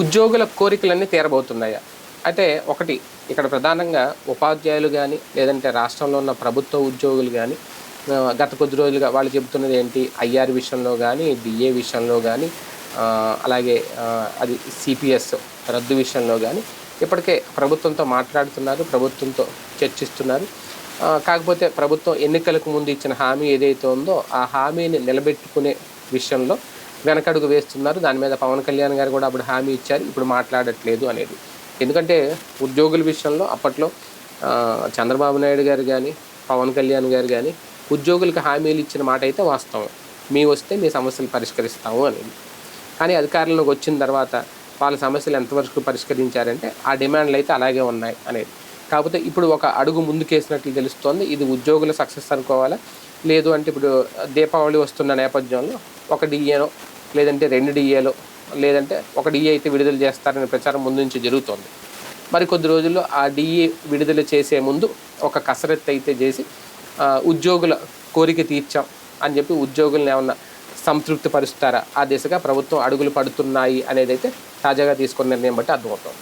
ఉద్యోగుల కోరికలన్నీ తీరబోతున్నాయా? అయితే ఒకటి ఇక్కడ ప్రధానంగా ఉపాధ్యాయులు కానీ లేదంటే రాష్ట్రంలో ఉన్న ప్రభుత్వ ఉద్యోగులు కానీ గత కొద్ది రోజులుగా వాళ్ళు చెబుతున్నది ఏంటి? ఐఆర్ విషయంలో కానీ డిఏ విషయంలో కానీ అలాగే అది సిపిఎస్ రద్దు విషయంలో కానీ ఇప్పటికే ప్రభుత్వంతో మాట్లాడుతున్నారు ప్రభుత్వంతో చర్చిస్తున్నారు. కాకపోతే ప్రభుత్వం ఎన్నికలకు ముందు ఇచ్చిన హామీ ఏదైతే ఉందో ఆ హామీని నిలబెట్టుకునే విషయంలో వెనకడుగు వేస్తున్నారు. దాని మీద పవన్ కళ్యాణ్ గారు కూడా అప్పుడు హామీ ఇచ్చారు. ఇప్పుడు మాట్లాడట్లేదు అనేది. ఎందుకంటే ఉద్యోగుల విషయంలో అప్పట్లో చంద్రబాబు నాయుడు గారు కానీ పవన్ కళ్యాణ్ గారు కానీ ఉద్యోగులకు హామీలు ఇచ్చిన మాట అయితే వాస్తవం. మీ వస్తే మీ సమస్యలు పరిష్కరిస్తాము అనేది. కానీ అధికారంలోకి వచ్చిన తర్వాత వాళ్ళ సమస్యలు ఎంతవరకు పరిష్కరించారంటే ఆ డిమాండ్లు అయితే అలాగే ఉన్నాయి అనేది. కాకపోతే ఇప్పుడు ఒక అడుగు ముందుకేసినట్లు తెలుస్తోంది. ఇది ఉద్యోగుల సక్సెస్ అనుకోవాలా? లేదు అంటే ఇప్పుడు దీపావళి వస్తున్న నేపథ్యంలో ఒక డిఏనో లేదంటే రెండు డిఏలో లేదంటే ఒక డిఏ అయితే విడుదల చేస్తారనే ప్రచారం ముందు నుంచి జరుగుతోంది. మరి కొద్ది రోజుల్లో ఆ డిఏ విడుదల చేసే ముందు ఒక కసరత్తు అయితే చేసి ఉద్యోగుల కోరిక తీర్చాం అని చెప్పి ఉద్యోగులను ఏమన్నా సంతృప్తి పరుస్తారా ఆ దిశగా ప్రభుత్వం అడుగులు పడుతున్నాయి అనేది అయితే తాజాగా తీసుకున్న నిర్ణయం బట్టి అర్థమవుతుంది.